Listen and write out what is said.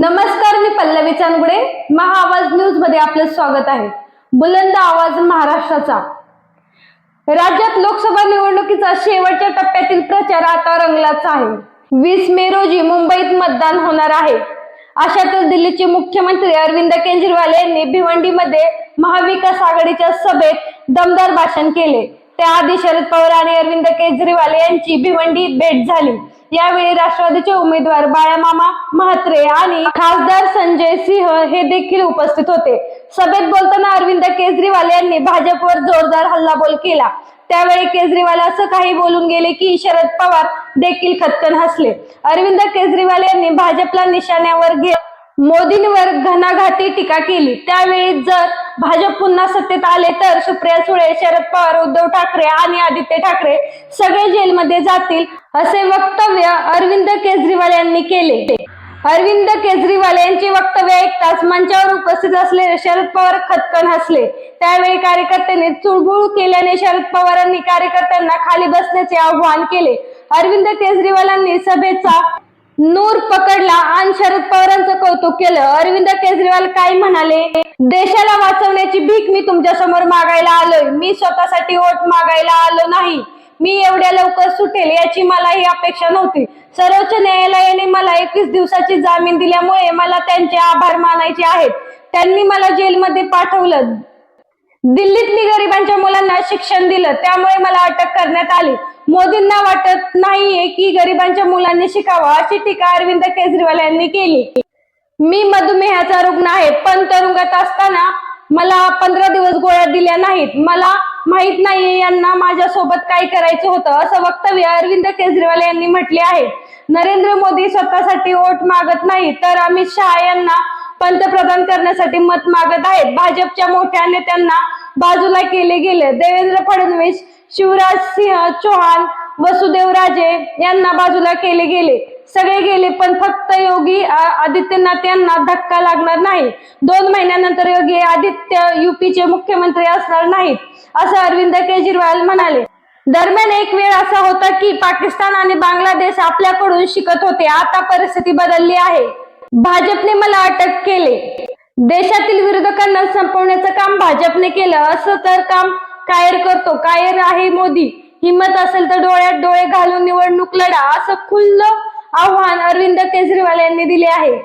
नमस्कार मी पल्लवी चांदगुडे. महाआवाज न्यूजमध्ये आपलं स्वागत आहे. बुलंद आवाज महाराष्ट्राचा. राज्यात लोकसभा निवडणुकीचा शेवटच्या टप्प्यातील प्रचार आता रंगलाच आहे. वीस मे रोजी मुंबईत मतदान होणार आहे. अशातच दिल्लीचे मुख्यमंत्री अरविंद केजरीवाल यांनी भिवंडीमध्ये महाविकास आघाडीच्या सभेत दमदार भाषण केले. त्याआधी शरद पवार आणि अरविंद केजरीवाल यांची भिवंडी भेट झाली. यावेळी राष्ट्रवादीचे उमेदवार बाळामामा म्हात्रे आणि खासदार संजय सिंह हे देखील उपस्थित होते. सभेत बोलताना अरविंद केजरीवाल यांनी भाजपवर जोरदार हल्लाबोल केला. त्यावेळी केजरीवाल असं काही बोलून गेले की शरद पवार देखील खतकन हसले. अरविंद केजरीवाल यांनी भाजपला निशाण्यावर घेत मोदींवर घणाघाती टीका केली. त्यावेळी जर भाजप पुन्हा सत्तेत आले तर सुप्रिया सुळे शरद पवार उद्धव ठाकरे आणि आदित्य ठाकरे सगळे जेलमध्ये जातील असे वक्तव्य अरविंद केजरीवाल यांनी केले. अरविंद केजरीवाल यांचे वक्तव्य ऐकताच मंचावर उपस्थित असलेले शरद पवार खतकन हसले. त्यावेळी कार्यकर्त्यांनी चुळबुळ केल्याने शरद पवारांनी कार्यकर्त्यांना खाली बसण्याचे आवाहन केले. अरविंद केजरीवालांनी सभेचा नूर पकडला आणि शरद पवारांचं कौतुक केलं. अरविंद केजरीवाल काय म्हणाले? देशाला वाचवण्याची भीक मी तुमच्यासमोर मागायला आलोय. मी स्वतःसाठी वोट मागायला आलो नाही. मी एवढ्या लवकर सुटेल याची मला ही अपेक्षा नव्हती. सर्वोच्च न्यायालयाने मला एकवीस दिवसाची जामीन दिल्यामुळे मला त्यांचे आभार मानायचे आहेत. त्यांनी मला जेलमध्ये पाठवलं. दिल्लीत मी गरिबांच्या मुलांना शिक्षण दिलं त्यामुळे मला अटक करण्यात आली. मोदींना वाटत नाहीये की गरिबांच्या मुलांनी शिकावं अशी टीका अरविंद केजरीवाल यांनी केली. मी मधुमेहाचा रुग्ण आहे पण तुरुंगात असताना मला पंधरा दिवस गोळ्या दिल्या नाहीत. मला माहीत नाहीये यांना माझ्यासोबत काय करायचं होतं असं वक्तव्य अरविंद केजरीवाल यांनी म्हटले आहे. नरेंद्र मोदी स्वतःसाठी वोट मागत नाही तर अमित शहा यांना पंतप्रधान करण्यासाठी मत मागत आहेत. भाजपच्या मोठ्या नेत्यांना बाजूला केले गेले. देवेंद्र फडणवीस शिवराज सिंह चौहान वसुदेव राजे यांना बाजूला केले गेले. सगळे गेले पण फक्त योगी आदित्यनाथ यांना धक्का लागणार नाही. दोन महिन्यानंतर योगी आदित्य युपीचे मुख्यमंत्री असणार नाहीत असं अरविंद केजरीवाल म्हणाले. दरम्यान एक वेळ असा होता की पाकिस्तान आणि बांगलादेश आपल्याकडून शिकत होते. आता परिस्थिती बदलली आहे. भाजपने मला अटक केले. देशातील विरोधकांना संपवण्याचं काम भाजपने केलं. असं तर काम कायर करतो. कायर आहे मोदी. हिंमत असेल तर डोळ्यात डोळे घालून निवडणूक लढा. असं खुल्लं आव्हान अरविंद केजरीवाल यांनी दिले आहे.